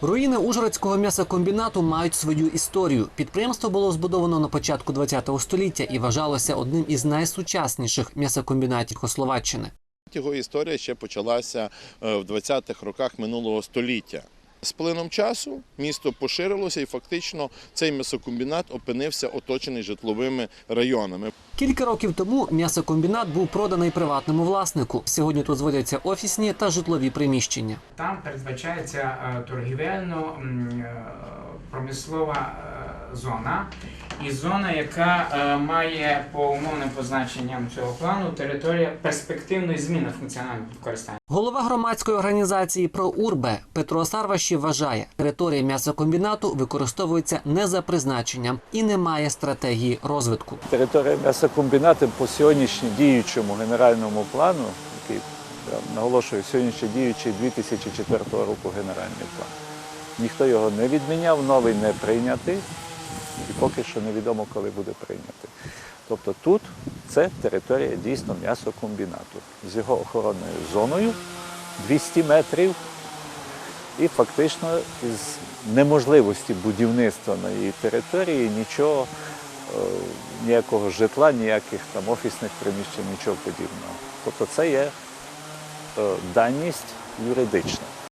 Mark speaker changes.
Speaker 1: Руїни Ужгородського м'ясокомбінату мають свою історію. Підприємство було збудовано на початку ХХ століття і вважалося одним із найсучасніших м'ясокомбінатів Словаччини.
Speaker 2: Його історія ще почалася е, в 20-х роках минулого століття. З плином часу місто поширилося і фактично цей м'ясокомбінат опинився оточений житловими районами.
Speaker 1: Кілька років тому м'ясокомбінат був проданий приватному власнику. Сьогодні тут зводяться офісні та житлові приміщення.
Speaker 3: Там передбачається е, торгівельно е, промислова е, зона і зона, яка е, має по умовним позначенням цього плану територія перспективної зміни функціонального використання.
Speaker 1: Голова громадської організації «Проурбе» Петро Сарваші вважає, територія м'ясокомбінату використовується не за призначенням і не має стратегії розвитку.
Speaker 4: Територія м'ясокомбінату по сьогоднішньому діючому генеральному плану, який я наголошую, сьогоднішній діючий 2004 року генеральний план. Ніхто його не відміняв, новий не прийнятий, і поки що невідомо, коли буде прийнятий. Тобто тут це територія дійсно м'ясокомбінату з його охоронною зоною 200 метрів і фактично із неможливості будівництва на її території нічого, е, ніякого житла, ніяких там офісних приміщень, нічого подібного. Тобто це є е, даність юридична.